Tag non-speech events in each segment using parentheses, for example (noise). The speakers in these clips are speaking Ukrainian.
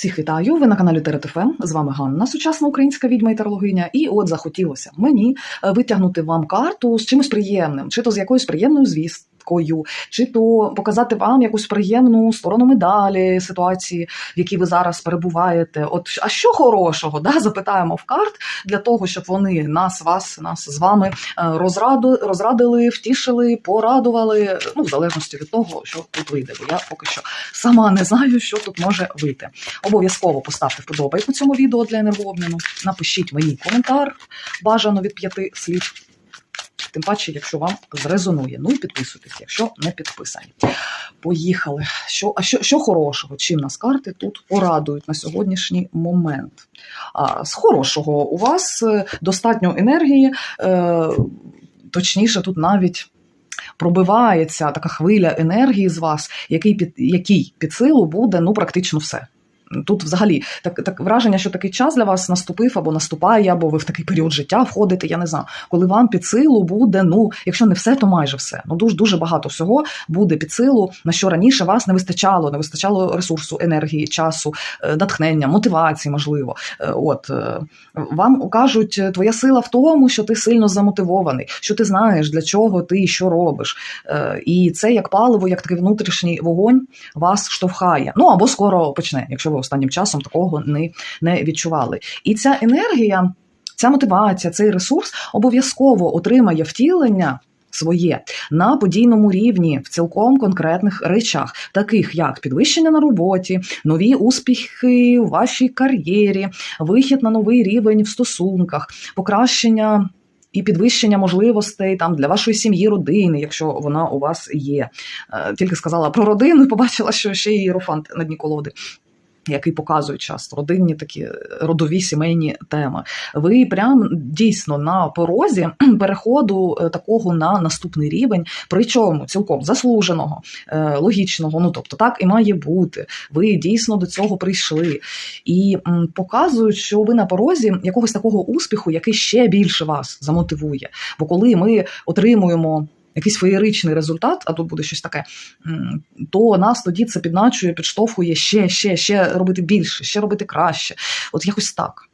Всіх вітаю! Ви на каналі ТРТФМ. З вами Ганна, сучасна українська відьма і тарологиня. І от захотілося мені е, витягнути вам карту з чимось приємним, чи то з якоюсь приємною звісткою, чи то показати вам якусь приємну сторону медалі ситуації, в якій ви зараз перебуваєте. От а що хорошого? Да? Запитаємо в карт для того, щоб вони нас, вас, нас з вами е, розраду, розрадили, втішили, порадували. Ну, в залежності від того, що тут вийде. Бо я поки що сама не знаю, що тут може вийти. Обов'язково поставте вподобайку цьому відео для енергообміну. Напишіть мені коментар, бажано від п'яти слів. Тим паче, якщо вам зрезонує. Ну і підписуйтесь, якщо не підписані. Поїхали. Що, а що, що хорошого? Чим нас карти тут порадують на сьогоднішній момент? А, з хорошого у вас е, достатньо енергії, е, точніше, тут навіть. Пробивається така хвиля енергії з вас, який під який під силу буде ну практично все. Тут взагалі так, так враження, що такий час для вас наступив або наступає, або ви в такий період життя входите. Я не знаю, коли вам під силу буде, ну якщо не все, то майже все. Ну дуже дуже багато всього буде під силу, на що раніше вас не вистачало, не вистачало ресурсу, енергії, часу, е, натхнення, мотивації, можливо. Е, От е, вам кажуть, твоя сила в тому, що ти сильно замотивований, що ти знаєш для чого ти що робиш. І це як паливо, як такий внутрішній вогонь вас штовхає. Ну або скоро почне, якщо ви останнім часом такого не, не відчували. І ця енергія, ця мотивація, цей ресурс обов'язково отримає втілення. Своє на подійному рівні в цілком конкретних речах, таких як підвищення на роботі, нові успіхи у вашій кар'єрі, вихід на новий рівень в стосунках, покращення і підвищення можливостей там для вашої сім'ї, родини, якщо вона у вас є. Е, Тільки сказала про родину (laughs) побачила, що ще є іерофант на дні колоди. Який показує часто родинні такі родові сімейні теми. Ви прям дійсно на порозі (clears throat) переходу е, такого на наступний рівень, причому цілком заслуженого, е, логічного. Ну тобто, так і має бути. Ви дійсно до цього прийшли і показують, що ви на порозі якогось такого успіху, який ще більше вас замотивує. Бо коли ми отримуємо якийсь феєричний результат, а тут буде щось таке, то нас тоді це підначує, підштовхує ще, ще, ще робити більше, ще робити краще. От якось так.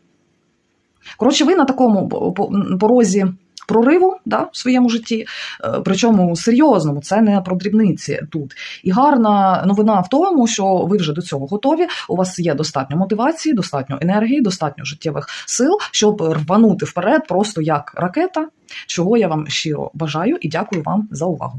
Коротше, ви на такому по- по- порозі прориву да, в своєму житті, е, причому серйозному, це не про дрібниці тут. І гарна новина в тому, що ви вже до цього готові. У вас є достатньо мотивації, достатньо енергії, достатньо життєвих сил, щоб рванути вперед, просто як ракета. Чого я вам щиро бажаю і дякую вам за увагу.